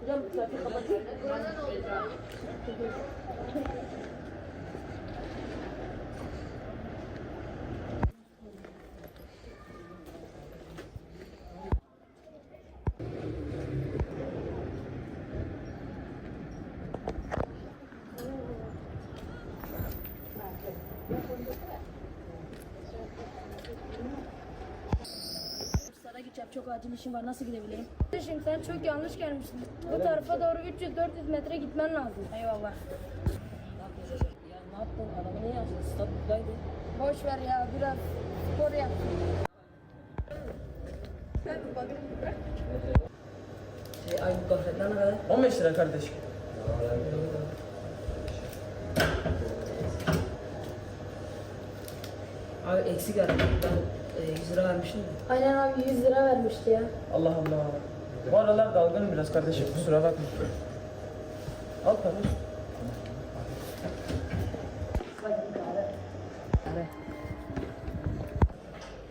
Hocam kapıyı kapatın. Çok acil işim var nasıl gidebileyim? Kardeşim sen çok yanlış gelmişsin. Bu tarafa doğru 300-400 metre gitmen lazım. Eyvallah. Ya ne yaptın adamı niye yazdın? Stat buradaydı. Boş ver ya biraz spor yap. Şey ay bu gofretler ne kadar? 15 lira kardeşim. Abi eksik var. Ben e, 100 lira vermiştim de. Aynen abi 100 lira vermişti ya. Allah Allah. Bu aralar dalgınım biraz kardeşim kusura bakma. Al kardeşim.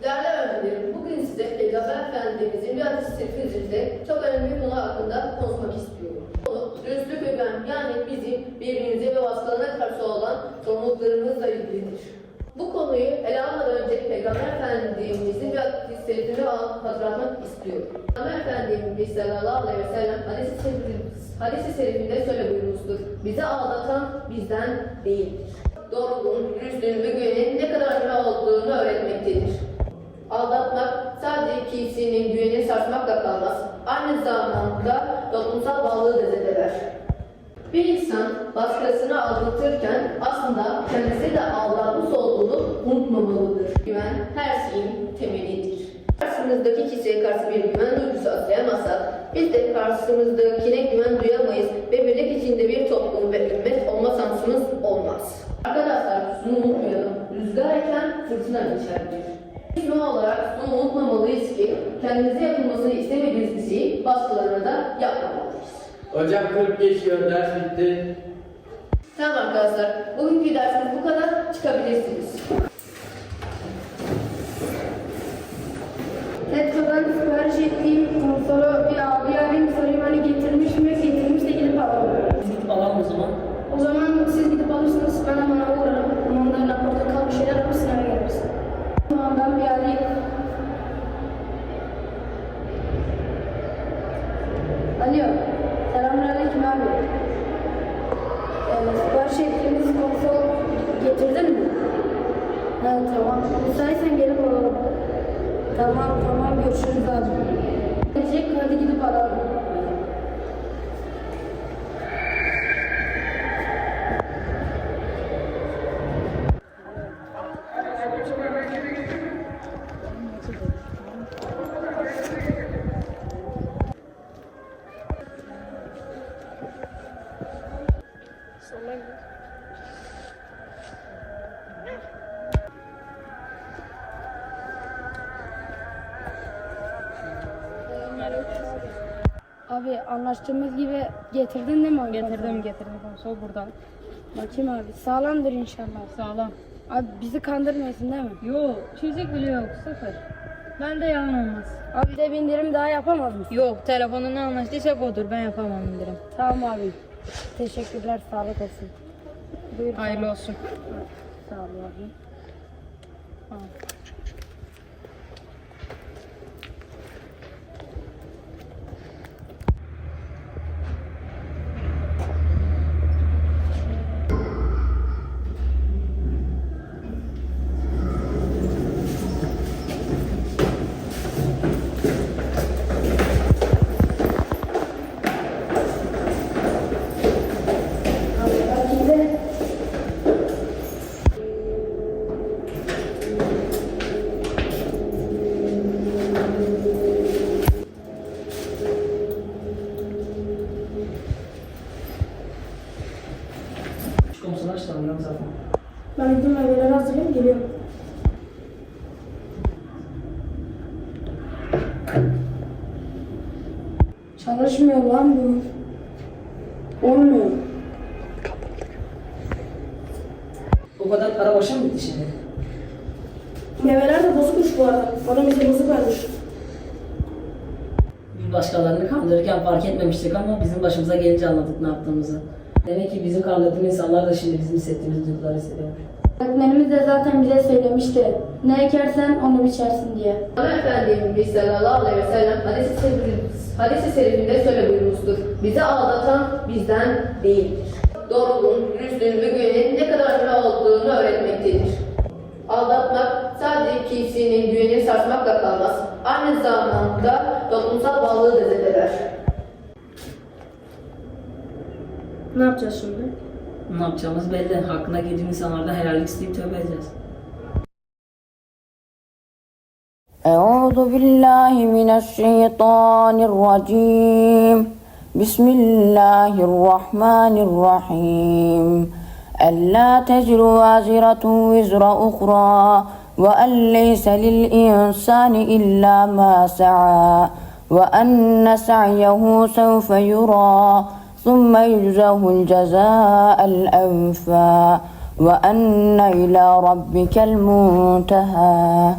Değerli öğrencilerim, bugün size Peygamber Efendimizin bir hadis-i şerifi üzerinde çok önemli bir konu hakkında konuşmak istiyorum. Konu, dürüstlük ve güven, yani bizim birbirimize ve vasıtalarına karşı olan sorumluluklarımızla ilgilidir. Bu konuyu ele almadan önce Peygamber Efendimizin bir hadis-i şerifini hatırlatmak istiyorum. Peygamber Efendimiz sallallahu aleyhi ve sellem hadis-i hadis-i şerifinde şöyle buyurmuştur. Bizi aldatan bizden değildir. Doğruluğun, dürüstlüğün ve güvenin ne kadar önemli olduğunu öğretmektedir. Aldatmak sadece kişinin güvenini sarsmakla kalmaz. Aynı zamanda toplumsal bağlılığı da zedeler. Bir insan başkasını aldatırken aslında kendisi de olduğunu unutmamalıdır. Güven her şeyin temelidir. Karşımızdaki kişiye karşı bir güven duygusu atlayamazsak biz de karşımızdakine güven duyamayız ve birlik içinde bir toplum ve ümmet olma şansımız olmaz. Arkadaşlar şunu unutmayalım. Rüzgar eken fırtına geçerdir. Biz ne olarak şunu unutmamalıyız ki kendimize yapılmasını istemediğimiz bir şeyi başkalarına da yapmamalıyız. Hocam 40 geçiyor ders bitti. Tamam arkadaşlar, bugünkü dersimiz bu kadar. Çıkabilirsiniz. Metrodan sipariş ettiğim konsolu bir abi arayayım sorayım hani getirmiş mi? Getirmişse gidip alalım. Biz gidip alalım o zaman. O zaman siz gidip alırsınız ben hemen uğrarım. Onlarla portakal bir şeyler alıp sınava geliriz. Tamam ben bir arayayım. Alo. Selamünaleyküm abi. Ee, sipariş ettiğimiz konsol getirdin mi? Ha tamam. Müsaitsen gelip alalım. Tamam tamam görüşürüz abi. Gelecek hadi gidip alalım. Abi anlaştığımız gibi getirdin değil mi o Getirdim getirdim konsol buradan. Bakayım abi. Sağlamdır inşallah. Sağlam. Abi bizi kandırmıyorsun değil mi? Yok çizik bile yok sıfır. Bende yalan olmaz. Abi de bir indirim daha yapamaz mısın? Yok telefonunla anlaştıysak odur ben yapamam indirim. Tamam abi. Teşekkürler. Sağlık olsun. Buyur. Hayırlı olsun. Sağ ol abi. Abi Şu komisyonu aç da ondan zaten. ben bütün meyveleri hazırlayayım geliyorum. Çalışmıyor lan bu. Olmuyor. O kadar para boşa mı gitti şimdi? Meyveler de bozukmuş bu arada. Bana bize bozuk vermiş. Biz başkalarını kandırırken fark etmemiştik ama bizim başımıza gelince anladık ne yaptığımızı. Demek ki bizim kandırdığımız insanlar da şimdi bizim hissettiğimiz duyguları hissediyor. Öğretmenimiz de zaten bize söylemişti. Ne ekersen onu biçersin diye. Peygamber Efendimiz sallallahu aleyhi ve sellem hadis-i hadis-i şerifinde şöyle buyurmuştur. Bizi aldatan bizden değildir. Doğruluğun, dürüstlüğün ve güvenin ne kadar önemli olduğunu öğretmektedir. Aldatmak sadece kişinin güvenini sarsmakla kalmaz. Aynı zamanda toplumsal bağlılığı da zedeler. Ne yapacağız şimdi? Ne yapacağımız belli. Hakkında girdiğim insanlarda helallik isteyip tövbe edeceğiz. أعوذ بالله من الشيطان الرجيم بسم الله الرحمن الرحيم ألا تزر وازرة وزر أخرى وأن ليس للإنسان إلا ما سعى وأن سعيه سوف يرى ثم يجزاه الجزاء الأوفى وأن إلى ربك المنتهى.